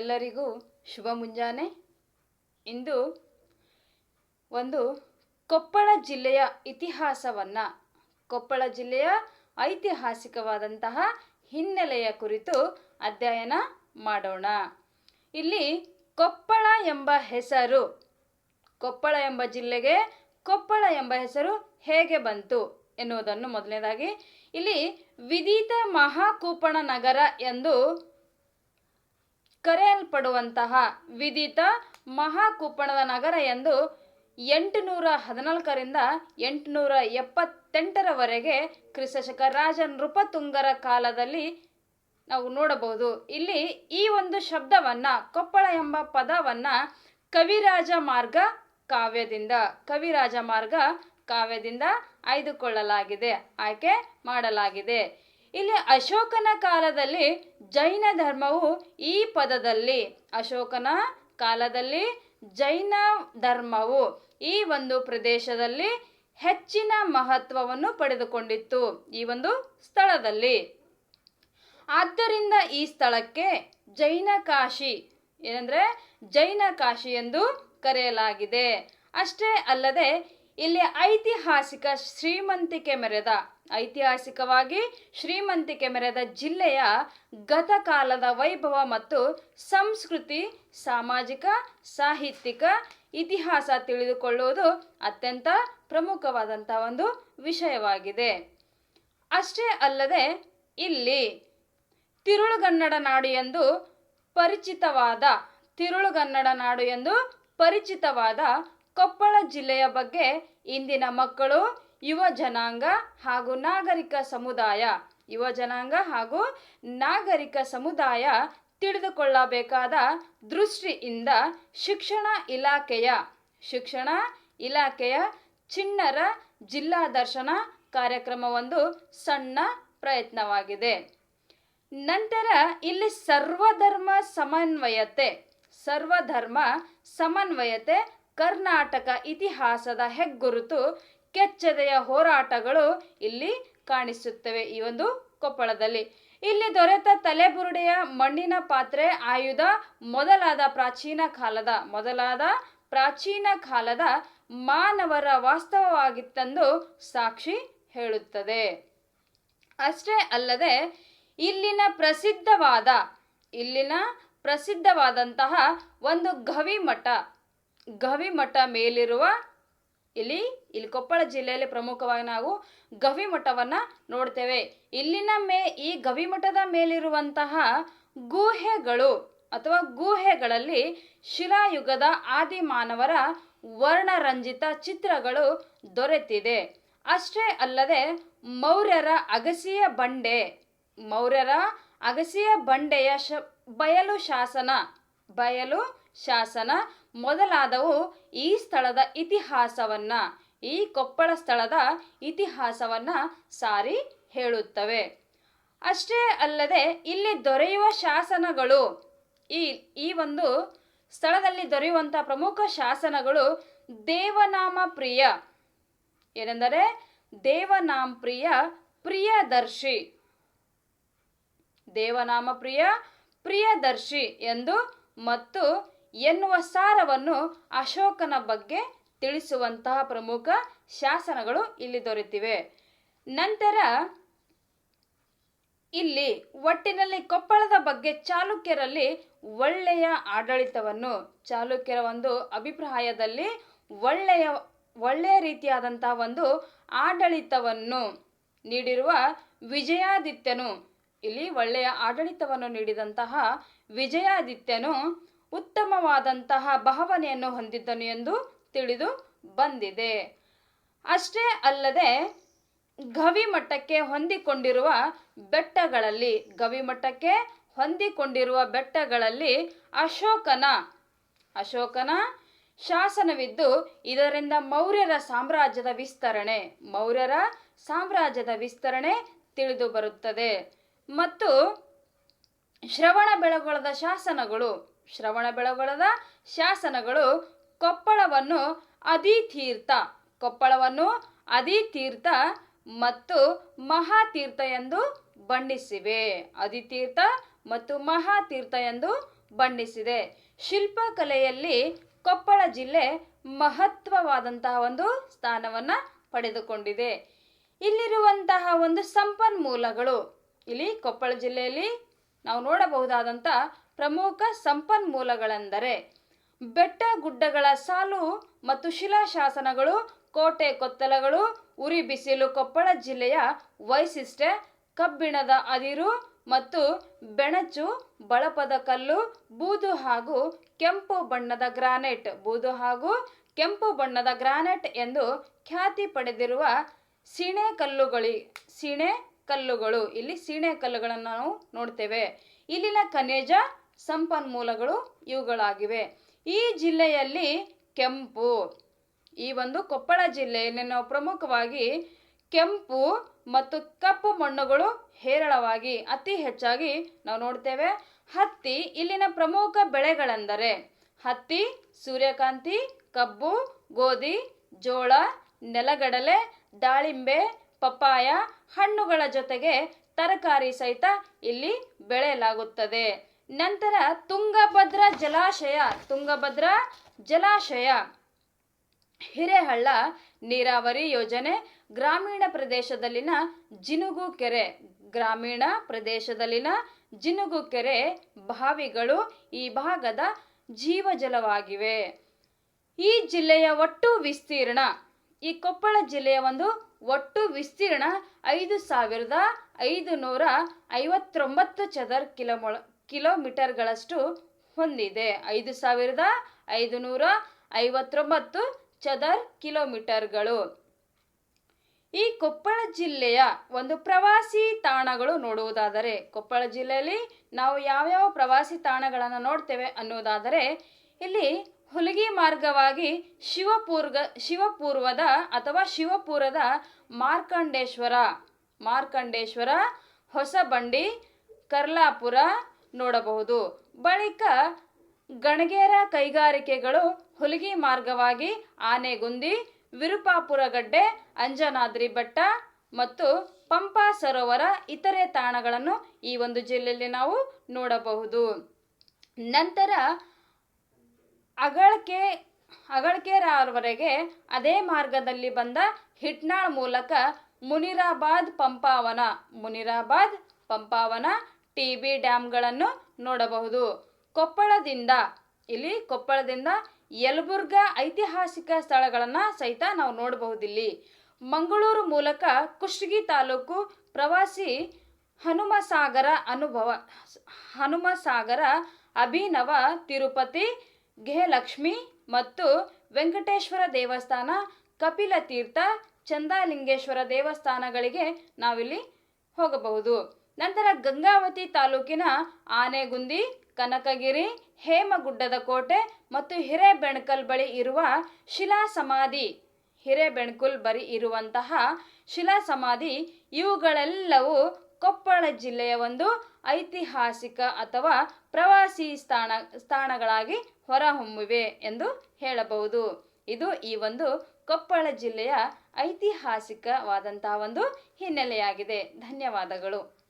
ಎಲ್ಲರಿಗೂ ಶುಭ ಮುಂಜಾನೆ. ಇಂದು ಒಂದು ಕೊಪ್ಪಳ ಜಿಲ್ಲೆಯ ಇತಿಹಾಸವನ್ನು, ಕೊಪ್ಪಳ ಜಿಲ್ಲೆಯ ಐತಿಹಾಸಿಕವಾದಂತಹ ಹಿನ್ನೆಲೆಯ ಕುರಿತು ಅಧ್ಯಯನ ಮಾಡೋಣ. ಇಲ್ಲಿ ಕೊಪ್ಪಳ ಎಂಬ ಹೆಸರು, ಕೊಪ್ಪಳ ಎಂಬ ಜಿಲ್ಲೆಗೆ ಕೊಪ್ಪಳ ಎಂಬ ಹೆಸರು ಹೇಗೆ ಬಂತು ಎನ್ನುವುದನ್ನು ಮೊದಲನೇದಾಗಿ ಇಲ್ಲಿ ವಿದಿತ ಮಹಾಕೂಪಣ ನಗರ ಎಂದು ಕರೆಯಲ್ಪಡುವಂತಹ ವಿದಿತ ಮಹಾಕುಪ್ಪಣದ ನಗರ ಎಂದು ಎಂಟುನೂರ ಹದಿನಾಲ್ಕರಿಂದ ಎಂಟುನೂರ ಎಪ್ಪತ್ತೆಂಟರವರೆಗೆ ಕ್ರಿಸ್ತಶಕ ರಾಜ ನೃಪತುಂಗರ ಕಾಲದಲ್ಲಿ ನಾವು ನೋಡಬಹುದು. ಇಲ್ಲಿ ಈ ಒಂದು ಶಬ್ದವನ್ನ ಕೊಪ್ಪಳ ಎಂಬ ಪದವನ್ನ ಕವಿರಾಜ ಮಾರ್ಗ ಕಾವ್ಯದಿಂದ, ಕವಿರಾಜ ಮಾರ್ಗ ಕಾವ್ಯದಿಂದ ಆಯ್ದುಕೊಳ್ಳಲಾಗಿದೆ, ಆಯ್ಕೆ ಮಾಡಲಾಗಿದೆ. ಇಲ್ಲಿ ಅಶೋಕನ ಕಾಲದಲ್ಲಿ ಜೈನ ಧರ್ಮವು ಈ ಪದದಲ್ಲಿ, ಅಶೋಕನ ಕಾಲದಲ್ಲಿ ಜೈನ ಧರ್ಮವು ಈ ಒಂದು ಪ್ರದೇಶದಲ್ಲಿ ಹೆಚ್ಚಿನ ಮಹತ್ವವನ್ನು ಪಡೆದುಕೊಂಡಿತ್ತು ಈ ಒಂದು ಸ್ಥಳದಲ್ಲಿ. ಆದ್ದರಿಂದ ಈ ಸ್ಥಳಕ್ಕೆ ಜೈನ ಕಾಶಿ, ಏನಂದ್ರೆ ಜೈನ ಕಾಶಿ ಎಂದು ಕರೆಯಲಾಗಿದೆ. ಅಷ್ಟೇ ಅಲ್ಲದೆ ಇಲ್ಲಿ ಐತಿಹಾಸಿಕ ಶ್ರೀಮಂತಿಕೆ ಮೆರೆದ, ಐತಿಹಾಸಿಕವಾಗಿ ಶ್ರೀಮಂತಿಕೆ ಮೆರೆದ ಜಿಲ್ಲೆಯ ಗತಕಾಲದ ವೈಭವ ಮತ್ತು ಸಂಸ್ಕೃತಿ, ಸಾಮಾಜಿಕ, ಸಾಹಿತ್ಯಿಕ ಇತಿಹಾಸ ತಿಳಿದುಕೊಳ್ಳುವುದು ಅತ್ಯಂತ ಪ್ರಮುಖವಾದಂಥ ಒಂದು ವಿಷಯವಾಗಿದೆ. ಅಷ್ಟೇ ಅಲ್ಲದೆ ಇಲ್ಲಿ ತಿರುಳುಗನ್ನಡ ನಾಡು ಎಂದು ಪರಿಚಿತವಾದ, ತಿರುಳುಗನ್ನಡ ನಾಡು ಎಂದು ಪರಿಚಿತವಾದ ಕೊಪ್ಪಳ ಜಿಲ್ಲೆಯ ಬಗ್ಗೆ ಇಂದಿನ ಮಕ್ಕಳು, ಯುವ ಜನಾಂಗ ಹಾಗೂ ನಾಗರಿಕ ಸಮುದಾಯ, ಯುವ ಜನಾಂಗ ಹಾಗೂ ನಾಗರಿಕ ಸಮುದಾಯ ತಿಳಿದುಕೊಳ್ಳಬೇಕಾದ ದೃಷ್ಟಿಯಿಂದ ಶಿಕ್ಷಣ ಇಲಾಖೆಯ ಶಿಕ್ಷಣ ಇಲಾಖೆಯ ಚಿಣ್ಣರ ಜಿಲ್ಲಾ ದರ್ಶನ ಕಾರ್ಯಕ್ರಮವೊಂದು ಸಣ್ಣ ಪ್ರಯತ್ನವಾಗಿದೆ. ನಂತರ ಇಲ್ಲಿ ಸರ್ವಧರ್ಮ ಸಮನ್ವಯತೆ ಸರ್ವಧರ್ಮ ಸಮನ್ವಯತೆ ಕರ್ನಾಟಕ ಇತಿಹಾಸದ ಹೆಗ್ಗುರುತು ಕೆಚ್ಚದೆಯ ಹೋರಾಟಗಳು ಇಲ್ಲಿ ಕಾಣಿಸುತ್ತವೆ ಈ ಒಂದು ಕೊಪ್ಪಳದಲ್ಲಿ. ಇಲ್ಲಿ ದೊರೆತ ತಲೆಬುರುಡೆಯ ಮಣ್ಣಿನ ಪಾತ್ರೆ ಆಯುಧ ಮೊದಲಾದ ಪ್ರಾಚೀನ ಕಾಲದ, ಮೊದಲಾದ ಪ್ರಾಚೀನ ಕಾಲದ ಮಾನವರ ವಾಸ್ತವವಾಗಿತ್ತೆಂದು ಸಾಕ್ಷಿ ಹೇಳುತ್ತದೆ. ಅಷ್ಟೇ ಅಲ್ಲದೆ ಇಲ್ಲಿನ ಪ್ರಸಿದ್ಧವಾದ, ಇಲ್ಲಿನ ಪ್ರಸಿದ್ಧವಾದಂತಹ ಒಂದು ಗವಿಮಠ ಗವಿಮಠ ಮೇಲಿರುವ ಇಲ್ಲಿ ಇಲ್ಲಿ ಕೊಪ್ಪಳ ಜಿಲ್ಲೆಯಲ್ಲಿ ಪ್ರಮುಖವಾಗಿ ನಾವು ಗವಿಮಠವನ್ನು ನೋಡ್ತೇವೆ. ಇಲ್ಲಿನ ಮೇ, ಈ ಗವಿಮಠದ ಮೇಲಿರುವಂತಹ ಗುಹೆಗಳು ಅಥವಾ ಗುಹೆಗಳಲ್ಲಿ ಶಿಲಾಯುಗದ ಆದಿ ಮಾನವರ ವರ್ಣರಂಜಿತ ಚಿತ್ರಗಳು ದೊರೆತಿದೆ. ಅಷ್ಟೇ ಅಲ್ಲದೆ ಮೌರ್ಯರ ಅಗಸಿಯ ಬಂಡೆ, ಮೌರ್ಯರ ಅಗಸಿಯ ಬಂಡೆಯ ಶ ಬಯಲು ಶಾಸನ ಬಯಲು ಶಾಸನ ಮೊದಲಾದವು ಈ ಸ್ಥಳದ ಇತಿಹಾಸವನ್ನ, ಈ ಕೊಪ್ಪಳ ಸ್ಥಳದ ಇತಿಹಾಸವನ್ನ ಸಾರಿ ಹೇಳುತ್ತವೆ. ಅಷ್ಟೇ ಅಲ್ಲದೆ ಇಲ್ಲಿ ದೊರೆಯುವ ಶಾಸನಗಳು, ಈ ಈ ಒಂದು ಸ್ಥಳದಲ್ಲಿ ದೊರೆಯುವಂಥ ಪ್ರಮುಖ ಶಾಸನಗಳು ದೇವನಾಮ ಪ್ರಿಯ. ಏನೆಂದರೆ ದೇವನಾಮ ಪ್ರಿಯ ಪ್ರಿಯದರ್ಶಿ. ದೇವನಾಮ ಪ್ರಿಯ ಪ್ರಿಯದರ್ಶಿ ಎಂದು ಮತ್ತು ಎನ್ನುವ ಸಾರವನ್ನು ಅಶೋಕನ ಬಗ್ಗೆ ತಿಳಿಸುವಂತಹ ಪ್ರಮುಖ ಶಾಸನಗಳು ಇಲ್ಲಿ ದೊರೆತಿವೆ. ನಂತರ ಇಲ್ಲಿ ಒಟ್ಟಿನಲ್ಲಿ ಕೊಪ್ಪಳದ ಬಗ್ಗೆ ಚಾಲುಕ್ಯರಲ್ಲಿ ಒಳ್ಳೆಯ ಆಡಳಿತವನ್ನು, ಚಾಲುಕ್ಯರ ಒಂದು ಅಭಿಪ್ರಾಯದಲ್ಲಿ ಒಳ್ಳೆಯ ಒಳ್ಳೆಯ ರೀತಿಯಾದಂತಹ ಒಂದು ಆಡಳಿತವನ್ನು ನೀಡಿರುವ ವಿಜಯಾದಿತ್ಯನು ಇಲ್ಲಿ ಒಳ್ಳೆಯ ಆಡಳಿತವನ್ನು ನೀಡಿದಂತಹ ವಿಜಯಾದಿತ್ಯನು ಉತ್ತಮವಾದಂತಹ ಭಾವನೆಯನ್ನು ಹೊಂದಿದ್ದನು ಎಂದು ತಿಳಿದು ಬಂದಿದೆ. ಅಷ್ಟೇ ಅಲ್ಲದೆ ಗವಿಮಠಕ್ಕೆ ಹೊಂದಿಕೊಂಡಿರುವ ಬೆಟ್ಟಗಳಲ್ಲಿ ಗವಿಮಠಕ್ಕೆ ಹೊಂದಿಕೊಂಡಿರುವ ಬೆಟ್ಟಗಳಲ್ಲಿ ಅಶೋಕನ ಅಶೋಕನ ಶಾಸನವಿದ್ದು ಇದರಿಂದ ಮೌರ್ಯರ ಸಾಮ್ರಾಜ್ಯದ ವಿಸ್ತರಣೆ, ಮೌರ್ಯರ ಸಾಮ್ರಾಜ್ಯದ ವಿಸ್ತರಣೆ ತಿಳಿದು ಬರುತ್ತದೆ. ಮತ್ತು ಶ್ರವಣ ಬೆಳಗೊಳದ ಶಾಸನಗಳು, ಶ್ರವಣ ಬೆಳಗೊಳದ ಶಾಸನಗಳು ಕೊಪ್ಪಳವನ್ನು ಅದಿತೀರ್ಥ ಕೊಪ್ಪಳವನ್ನು ಅದಿತೀರ್ಥ ಮತ್ತು ಮಹಾತೀರ್ಥ ಎಂದು ಬಣ್ಣಿಸಿವೆ. ಅದಿತೀರ್ಥ ಮತ್ತು ಮಹಾತೀರ್ಥ ಎಂದು ಬಣ್ಣಿಸಿದೆ. ಶಿಲ್ಪಕಲೆಯಲ್ಲಿ ಕೊಪ್ಪಳ ಜಿಲ್ಲೆ ಮಹತ್ವವಾದಂತಹ ಒಂದು ಸ್ಥಾನವನ್ನು ಪಡೆದುಕೊಂಡಿದೆ. ಇಲ್ಲಿರುವಂತಹ ಒಂದು ಸಂಪನ್ಮೂಲಗಳು ಇಲ್ಲಿ ಕೊಪ್ಪಳ ಜಿಲ್ಲೆಯಲ್ಲಿ ನಾವು ನೋಡಬಹುದಾದಂಥ ಪ್ರಮುಖ ಸಂಪನ್ಮೂಲಗಳೆಂದರೆ ಬೆಟ್ಟ ಗುಡ್ಡಗಳ ಸಾಲು ಮತ್ತು ಶಿಲಾಶಾಸನಗಳು ಕೋಟೆ ಕೊತ್ತಲಗಳು, ಉರಿ ಬಿಸಿಲು ಕೊಪ್ಪಳ ಜಿಲ್ಲೆಯ ವೈಶಿಷ್ಟ್ಯ, ಕಬ್ಬಿಣದ ಅದಿರು ಮತ್ತು ಬೆಣಚು, ಬಳಪದ ಕಲ್ಲು, ಬೂದು ಹಾಗೂ ಕೆಂಪು ಬಣ್ಣದ ಗ್ರಾನೈಟ್. ಬೂದು ಹಾಗೂ ಕೆಂಪು ಬಣ್ಣದ ಗ್ರಾನೈಟ್ ಎಂದು ಖ್ಯಾತಿ ಪಡೆದಿರುವ ಸೀಣೆ ಕಲ್ಲುಗಳಿ, ಸೀಣೆ ಕಲ್ಲುಗಳು. ಇಲ್ಲಿ ಸೀಣೆ ಕಲ್ಲುಗಳನ್ನು ನಾವು ನೋಡ್ತೇವೆ. ಇಲ್ಲಿನ ಖನಿಜ ಸಂಪನ್ಮೂಲಗಳು ಇವುಗಳಾಗಿವೆ. ಈ ಜಿಲ್ಲೆಯಲ್ಲಿ ಕೆಂಪು. ಈ ಒಂದು ಕೊಪ್ಪಳ ಜಿಲ್ಲೆಯಲ್ಲಿ ನಾವು ಪ್ರಮುಖವಾಗಿ ಕೆಂಪು ಮತ್ತು ಕಪ್ಪು ಮಣ್ಣುಗಳು ಹೇರಳವಾಗಿ, ಅತಿ ಹೆಚ್ಚಾಗಿ ನಾವು ನೋಡ್ತೇವೆ. ಹತ್ತಿ ಇಲ್ಲಿನ ಪ್ರಮುಖ ಬೆಳೆಗಳೆಂದರೆ ಹತ್ತಿ, ಸೂರ್ಯಕಾಂತಿ, ಕಬ್ಬು, ಗೋಧಿ, ಜೋಳ, ನೆಲಗಡಲೆ, ದಾಳಿಂಬೆ ಪಪ್ಪಾಯ, ಹಣ್ಣುಗಳ ಜೊತೆಗೆ ತರಕಾರಿ ಸಹಿತ ಇಲ್ಲಿ ಬೆಳೆಯಲಾಗುತ್ತದೆ. ನಂತರ ತುಂಗಭದ್ರಾ ಜಲಾಶಯ ತುಂಗಭದ್ರಾ ಜಲಾಶಯ, ಹಿರೇಹಳ್ಳ ನೀರಾವರಿ ಯೋಜನೆ, ಗ್ರಾಮೀಣ ಪ್ರದೇಶದಲ್ಲಿನ ಜಿನುಗು ಕೆರೆ, ಗ್ರಾಮೀಣ ಪ್ರದೇಶದಲ್ಲಿನ ಜಿನುಗು ಕೆರೆ ಬಾವಿಗಳು ಈ ಭಾಗದ ಜೀವಜಲವಾಗಿವೆ. ಈ ಜಿಲ್ಲೆಯ ಒಟ್ಟು ವಿಸ್ತೀರ್ಣ ಈ ಕೊಪ್ಪಳ ಜಿಲ್ಲೆಯ ಒಂದು ಒಟ್ಟು ವಿಸ್ತೀರ್ಣ ಐದು ಸಾವಿರದ ಐದು ನೂರ ಐವತ್ತೊಂಬತ್ತು ಚದರ್ ಕಿಲೋಮೊ ಕಿಲೋಮೀಟರ್ಗಳಷ್ಟು ಹೊಂದಿದೆ. ಐದು ಸಾವಿರದ ಐದು ನೂರ ಐವತ್ತೊಂಬತ್ತು ಚದರ್ ಕಿಲೋಮೀಟರ್ಗಳು. ಈ ಕೊಪ್ಪಳ ಜಿಲ್ಲೆಯ ಒಂದು ಪ್ರವಾಸಿ ತಾಣಗಳು ನೋಡುವುದಾದರೆ, ಕೊಪ್ಪಳ ಜಿಲ್ಲೆಯಲ್ಲಿ ನಾವು ಯಾವ್ಯಾವ ಪ್ರವಾಸಿ ತಾಣಗಳನ್ನು ನೋಡ್ತೇವೆ ಅನ್ನೋದಾದರೆ ಇಲ್ಲಿ ಹುಲಿಗಿ ಮಾರ್ಗವಾಗಿ ಶಿವಪೂರ್ಗ, ಶಿವಪೂರ್ವದ ಅಥವಾ ಶಿವಪುರದ ಮಾರ್ಕಂಡೇಶ್ವರ ಮಾರ್ಕಂಡೇಶ್ವರ, ಹೊಸಬಂಡಿ, ಕರ್ಲಾಪುರ ನೋಡಬಹುದು. ಬಳಿಕ ಗಣಗೇರ ಕೈಗಾರಿಕೆಗಳು ಹುಲಿಗಿ ಮಾರ್ಗವಾಗಿ ಆನೆಗುಂದಿ, ವಿರುಪಾಪುರ ಗಡ್ಡೆ, ಅಂಜನಾದ್ರಿ ಬೆಟ್ಟ ಮತ್ತು ಪಂಪಾ ಸರೋವರ ಇತರೆ ತಾಣಗಳನ್ನು ಈ ಒಂದು ಜಿಲ್ಲೆಯಲ್ಲಿ ನಾವು ನೋಡಬಹುದು. ನಂತರ ಅಗಳಕೆ, ಅಗಳಕೆರವರೆಗೆ ಅದೇ ಮಾರ್ಗದಲ್ಲಿ ಬಂದ ಹಿಟ್ನಾಳ್ ಮೂಲಕ ಮುನಿರಾಬಾದ್ ಪಂಪಾವನ ಮುನಿರಾಬಾದ್ ಪಂಪಾವನ ಟಿ ಬಿ ಡ್ಯಾಮ್ಗಳನ್ನು ನೋಡಬಹುದು. ಕೊಪ್ಪಳದಿಂದ, ಇಲ್ಲಿ ಕೊಪ್ಪಳದಿಂದ ಯಲಬುರ್ಗ ಐತಿಹಾಸಿಕ ಸ್ಥಳಗಳನ್ನು ಸಹಿತ ನಾವು ನೋಡಬಹುದಿಲ್ಲಿ. ಮಂಗಳೂರು ಮೂಲಕ ಕುಷ್ಟಗಿ ತಾಲೂಕು ಪ್ರವಾಸಿ ಹನುಮಸಾಗರ ಅನುಭವ, ಹನುಮಸಾಗರ ಅಭಿನವ ತಿರುಪತಿ ಗೆಹಲಕ್ಷ್ಮಿ ಮತ್ತು ವೆಂಕಟೇಶ್ವರ ದೇವಸ್ಥಾನ, ಕಪಿಲ ತೀರ್ಥ, ಚಂದಾಲಿಂಗೇಶ್ವರ ದೇವಸ್ಥಾನಗಳಿಗೆ ನಾವಿಲ್ಲಿ ಹೋಗಬಹುದು. ನಂತರ ಗಂಗಾವತಿ ತಾಲೂಕಿನ ಆನೆಗುಂದಿ, ಕನಕಗಿರಿ, ಹೇಮಗುಡ್ಡದ ಕೋಟೆ ಮತ್ತು ಹಿರೇಬೆಣಕಲ್ ಬಳಿ ಇರುವ ಶಿಲಾ ಸಮಾಧಿ ಹಿರೇಬೆಣಕಲ್ ಬಳಿ ಇರುವಂತಹ ಶಿಲಾ ಸಮಾಧಿ ಇವುಗಳೆಲ್ಲವೂ ಕೊಪ್ಪಳ ಜಿಲ್ಲೆಯ ಒಂದು ಐತಿಹಾಸಿಕ ಅಥವಾ ಪ್ರವಾಸಿ ಸ್ಥಾನ, ಸ್ಥಾನಗಳಾಗಿ ಹೊರಹೊಮ್ಮಿವೆ ಎಂದು ಹೇಳಬಹುದು. ಇದು ಈ ಒಂದು ಕೊಪ್ಪಳ ಜಿಲ್ಲೆಯ ಐತಿಹಾಸಿಕವಾದಂತಹ ಒಂದು ಹಿನ್ನೆಲೆಯಾಗಿದೆ. ಧನ್ಯವಾದಗಳು.